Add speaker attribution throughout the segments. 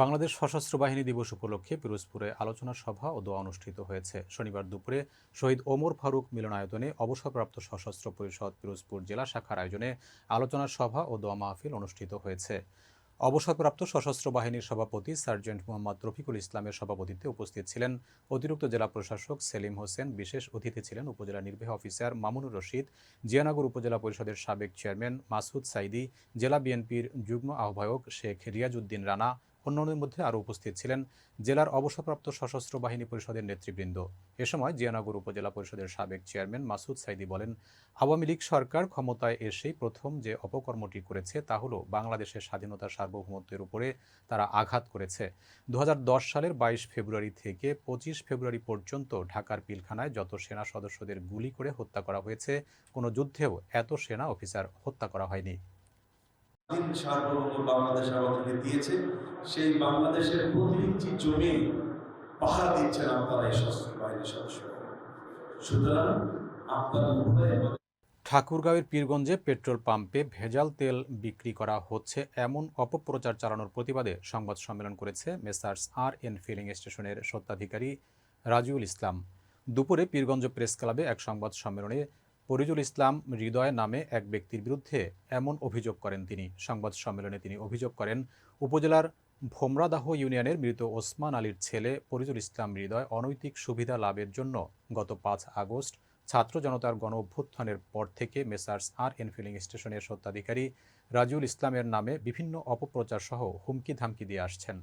Speaker 1: বাংলাদেশ সশস্ত্র বাহিনী দিবস উপলক্ষে পিরোজপুরে আলোচনা সভা ও দোয়া অনুষ্ঠিত হয়েছে। শনিবার দুপুরে শহীদ ওমর ফারুক মিলনায়তনে অবসরপ্রাপ্ত সশস্ত্র পরিষদ পিরোজপুর জেলা শাখার আয়োজনে আলোচনা সভা ও দোয়া মাহফিল অনুষ্ঠিত হয়েছে। অবসরপ্রাপ্ত সশস্ত্র বাহিনীর সভাপতি সার্জেন্ট মোহাম্মদ রফিকুল ইসলামের সভাপতিত্বে উপস্থিত ছিলেন অতিরিক্ত জেলা প্রশাসক সেলিম হোসেন, বিশেষ অতিথি ছিলেন উপজেলা নির্বাহী অফিসার মামুনুর রশিদ, জিয়ানগর উপজেলা পরিষদের সাবেক চেয়ারম্যান মাসুদ সাইদি, জেলা বিএনপির যুগ্ম আহ্বায়ক শেখ রিয়াজউদ্দিন রানা অন্যান্যদের মধ্যে আরও উপস্থিত ছিলেন জেলার অবসরপ্রাপ্ত সশস্ত্র বাহিনী পরিষদের নেতৃবৃন্দ। এ সময় জিয়ানগর উপজেলা পরিষদের সাবেক চেয়ারম্যান মাসুদ সাইদি বলেন, আওয়ামী লীগ সরকার ক্ষমতায় এসেই প্রথম যে অপকর্মটি করেছে তা হলো বাংলাদেশের স্বাধীনতা সার্বভৌমত্বের উপরে তারা আঘাত করেছে। দু হাজার দশ সালের বাইশ ফেব্রুয়ারি থেকে পঁচিশ ফেব্রুয়ারি পর্যন্ত ঢাকার পিলখানায় যত সেনা সদস্যদের গুলি করে হত্যা করা হয়েছে, কোনো যুদ্ধেও এত সেনা অফিসার হত্যা করা হয়নি।
Speaker 2: স্বাধীন সার্বভৌম বাংলাদেশ আমাদেরকে দিয়েছে। সেই বাংলাদেশের জমি দিচ্ছেন আপনারা এই সশস্ত্র বাহিনীর সদস্যরা। সুতরাং আপনারা উভয়ে
Speaker 1: ঠাকুরগাঁওয়ের পীরগঞ্জে পেট্রোল পাম্পে ভেজাল তেল বিক্রি করা হচ্ছে এমন অপপ্রচার চালানোর প্রতিবাদে সংবাদ সম্মেলন করেছে মেসার্স আর এন ফিলিং স্টেশনের সত্ত্বাধিকারী রাজিউল ইসলাম। দুপুরে পীরগঞ্জ প্রেস ক্লাবে এক সংবাদ সম্মেলনে ফরিজুল ইসলাম হৃদয় নামে এক ব্যক্তির বিরুদ্ধে এমন অভিযোগ করেন তিনি। সংবাদ সম্মেলনে তিনি অভিযোগ করেন, উপজেলার ভোমরাদাহ ইউনিয়নের মৃত ওসমান আলীর ছেলে ফরিজুল ইসলাম হৃদয় অনৈতিক সুবিধা লাভের জন্য গত পাঁচ আগস্ট ছাত্র জনতার গণ অভ্যুত্থানের পর থেকে মেসার্স আর এন ফিলিং স্টেশনের সত্ত্বাধিকারী রাজিউল ইসলামের নামে বিভিন্ন অপপ্রচার সহ হুমকি ধামকি দিয়ে আসছেন।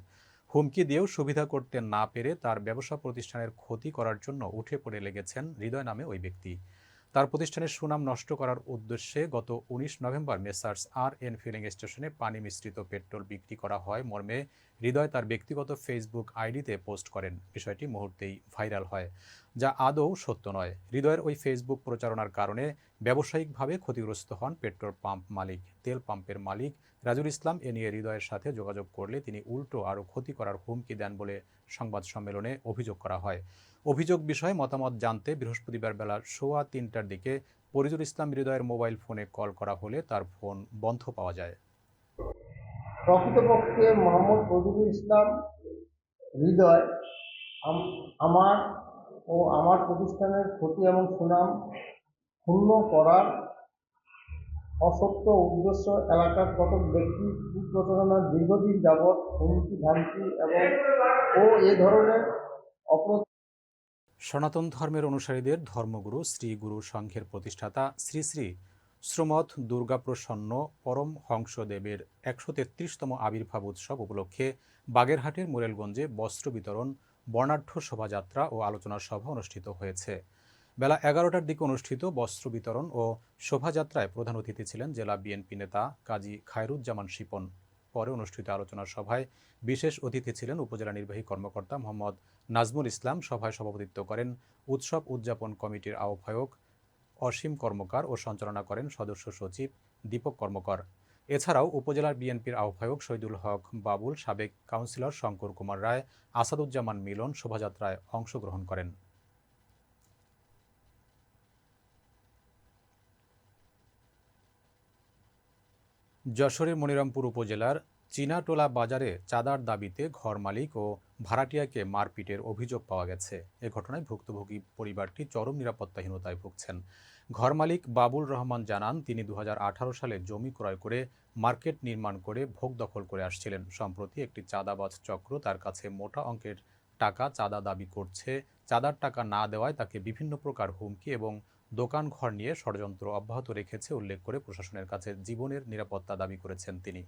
Speaker 1: হুমকি দিয়েও সুবিধা করতে না পেরে তার ব্যবসা প্রতিষ্ঠানের ক্ষতি করার জন্য উঠে পড়ে লেগেছেন হৃদয় নামে ওই ব্যক্তি। তার প্রতিষ্ঠানের সুনাম নষ্ট করার উদ্দেশ্যে গত উনিশ November Messrs R N filling স্টেশনে পানি মিশ্রিত পেট্রোল বিক্রি করা হয়। মর্মে হৃদয় তার ব্যক্তিগত ফেসবুক আইডিতে পোস্ট করেন। বিষয়টি মুহূর্তেই ভাইরাল হয়। যা আদৌ সত্য নয়। হৃদয়ের ওই ফেসবুক প্রচারণার কারণে ব্যবসায়িকভাবে ক্ষতিগ্রস্ত হন পেট্রোল পাম্প মালিক, তেল পাম্পের মালিক রাজুল ইসলাম। এ নিয়ে হৃদয়ের সাথে যোগাযোগ করলে তিনি উল্টো আরও ক্ষতি করার হুমকি দেন বলে সংবাদ সম্মেলনে অভিযোগ করা হয়। অভিযোগ বিষয়ে মতামত জানতে বৃহস্পতিবার বেলা সোয়া তিনটার দিকে ফরিদুল ইসলাম হৃদয়ের মোবাইল ফোনে কল করা হলে তার ফোন বন্ধ পাওয়া যায়।
Speaker 3: প্রকৃতপক্ষে মোহাম্মদ ফজলুল ইসলাম হৃদয় আমার ও আমার প্রতিষ্ঠানের ক্ষতি এবং সুনাম ক্ষুণ্ণ করার অসত্য উদ্দেশ্য এলাকার কতক ব্যক্তি কুপ্রচারণার দীর্ঘদিন যাবৎ হুমকি, ধামকি এবং ও এ ধরনের অপ্র
Speaker 1: সনাতন ধর্মের অনুসারীদের ধর্মগুরু শ্রী গুরু সংঘের প্রতিষ্ঠাতা শ্রী শ্রী শ্রমথ দুর্গাপ্রসন্ন পরম হংসদেবের একশো তেত্রিশতম আবির্ভাব উৎসব উপলক্ষে বাগেরহাটের মোরেলগঞ্জে বস্ত্র বিতরণ বর্ণাঢ্য শোভাযাত্রা ও আলোচনা সভা অনুষ্ঠিত হয়েছে। বেলা এগারোটার দিকে অনুষ্ঠিত বস্ত্র বিতরণ ও শোভাযাত্রায় প্রধান অতিথি ছিলেন জেলা বিএনপি নেতা কাজী খায়রুজ্জামান শিপন। পরে অনুষ্ঠিত আলোচনা সভায় বিশেষ অতিথি ছিলেন উপজেলা নির্বাহী কর্মকর্তা মোহাম্মদ নাজমুল ইসলাম, সভায় সভাপতিত্ব করেন উৎসব উদযাপন কমিটির আহ্বায়ক অসীম কর্মকার ও সঞ্চালনা করেন সদস্য সচিব দীপক কর্মকার। এছাড়াও উপজেলার বিএনপির আহ্বায়ক শহীদুল হক বাবুল, সাবেক কাউন্সিলর শঙ্কর কুমার রায়, আসাদুজ্জামান মিলন, শোভাযাত্রায় অংশগ্রহণ করেন। যশোরের মনিরামপুর উপজেলার চীনাটোলা বাজারে চাঁদার দাবিতে ঘর মালিক ও ভাড়াটিয়াকে মারপিটের অভিযোগ পাওয়া গেছে। এ ঘটনায় ভুক্তভোগী পরিবারটি চরম নিরাপত্তাহীনতায় ভুগছেন। ঘর মালিক বাবুল রহমান জানান, তিনি দু হাজার আঠারো সালে জমি ক্রয় করে মার্কেট নির্মাণ করে ভোগ দখল করে আসছিলেন। সম্প্রতি একটি চাঁদাবাজ চক্র তার কাছে মোটা অঙ্কের টাকা চাঁদা দাবি করছে। চাঁদার টাকা না দেওয়ায় তাকে বিভিন্ন প্রকার হুমকি এবং দোকান ঘর নিয়ে ষড়যন্ত্র অব্যাহত রেখেছে উল্লেখ করে প্রশাসনের কাছে জীবনের নিরাপত্তা দাবি করেছেন তিনি।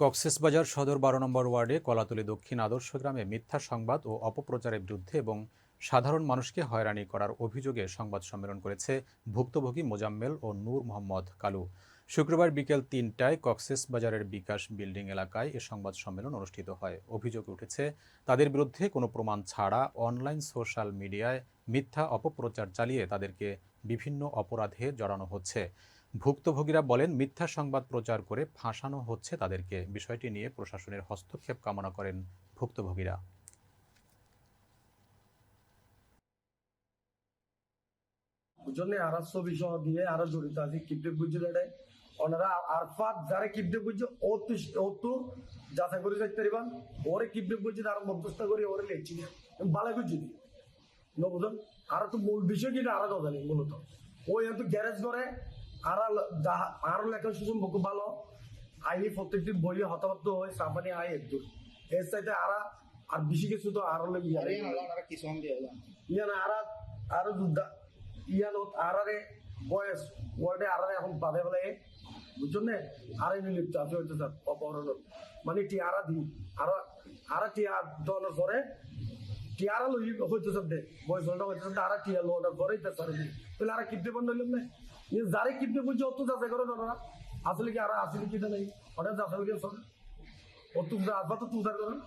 Speaker 1: কক্সেসবাজার সদর বারো নম্বর ওয়ার্ডে কলাতলী দক্ষিণ আদর্শ গ্রামে মিথ্যা সংবাদ ও অপপ্রচারের বিরুদ্ধে এবং সাধারণ মানুষকে হয়রানি করার অভিযোগে সংবাদ সম্মেলন করেছে ভুক্তভোগী মোজাম্মেল ও নূর মোহাম্মদ কালু। শুক্রবার বিকেল তিনটায় কক্সেস বাজারের বিকাশ বিল্ডিং এলাকায় এ সংবাদ সম্মেলন অনুষ্ঠিত হয়। অভিযোগ উঠেছে, তাদের বিরুদ্ধে কোনো প্রমাণ ছাড়া অনলাইন সোশ্যাল মিডিয়ায় মিথ্যা অপপ্রচার চালিয়ে তাদেরকে বিভিন্ন অপরাধে জড়ানো হচ্ছে। ভুক্তভোগীরা বলেন, মিথ্যা সংবাদ প্রচার করে ফাঁসানো হচ্ছে তাদেরকে। বিষয়টি নিয়ে প্রশাসনের হস্তক্ষেপ কামনা করেন ভুক্তভোগীরা।
Speaker 4: আরও দিয়ে আরও জড়িত আছে, কিপ্টে ওনারা আরফাত যারা কিপ্টে বুঝছে, ও তো যাচাই করে ওরে কিপ্টে বুঝছে মধ্যস্থ করে ওরে লেখছি বালা আর তো মূল বিষয় কিন্তু আরও কথা নেই মূলত। ও এত গ্যারেজ করে আর আরও লেখা সুযোগ মুখ ভালো। আইনি প্রত্যেকটি বইয়ে হতাহত হয় সামানি আয় একদম। এর সাথে আর আর বেশি কিছু তো আরও লেগে. ইয়ান আর আর ইয়ান আরারে বয়স ওয়ার্ডে আরারে এখন বাদে বলে বুঝছেন? না আরে লিপ্ত আছে হইতে স্যার অপহরণ মানে টিয়ারা দিন আর আর দলের পরে টিয়ারা লই হইতে স্যার দে বয়স হইতে স্যার আর টিয়া লোটার পরে ইতা স্যার দিন। তাহলে আর কিপতে বন্ধ হইলাম না? যারে কিপতে বুঝছে অত যাচাই করে না আসলে কি আর আসলে কি নাই? ওটা যাচাই করে ও অত আসবা তো করেন